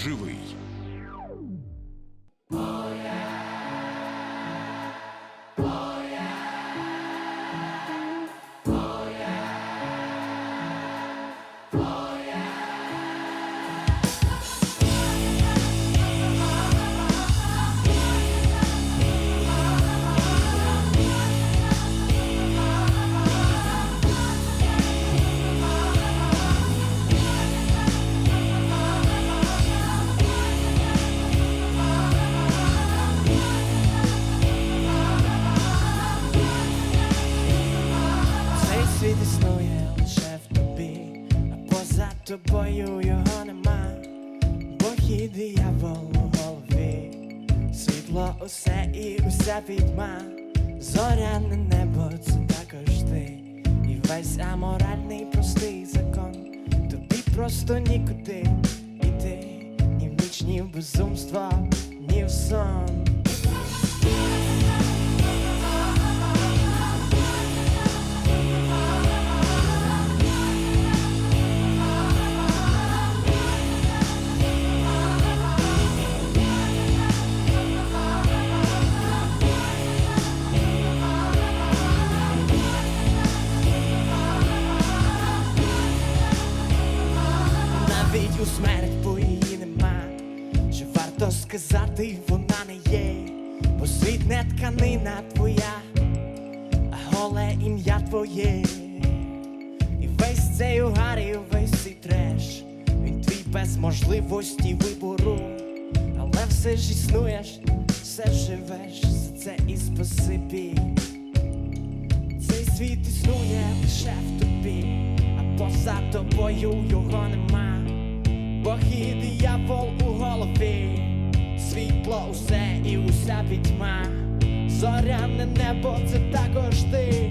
живий. А поза тобою його нема, бо є диявол у голові, світло усе і уся відьма, зоряне небо це також ти, і весь аморальний простий закон, тобі просто нікуди. Іти, ні в ніч, ні в безумство, ні в сон. Смерть бо її нема. Чи варто сказати, вона не є, бо світ не тканина твоя, а голе ім'я твоє. І весь цей угар, і весь цей треш, він твій без можливості вибору, але все ж існуєш, все живеш, за це і спасибі. Цей світ існує лише в тобі, а поза тобою його нема. Бог і диявол у голові, світло усе і уся пітьма, зоряне небо це також ти,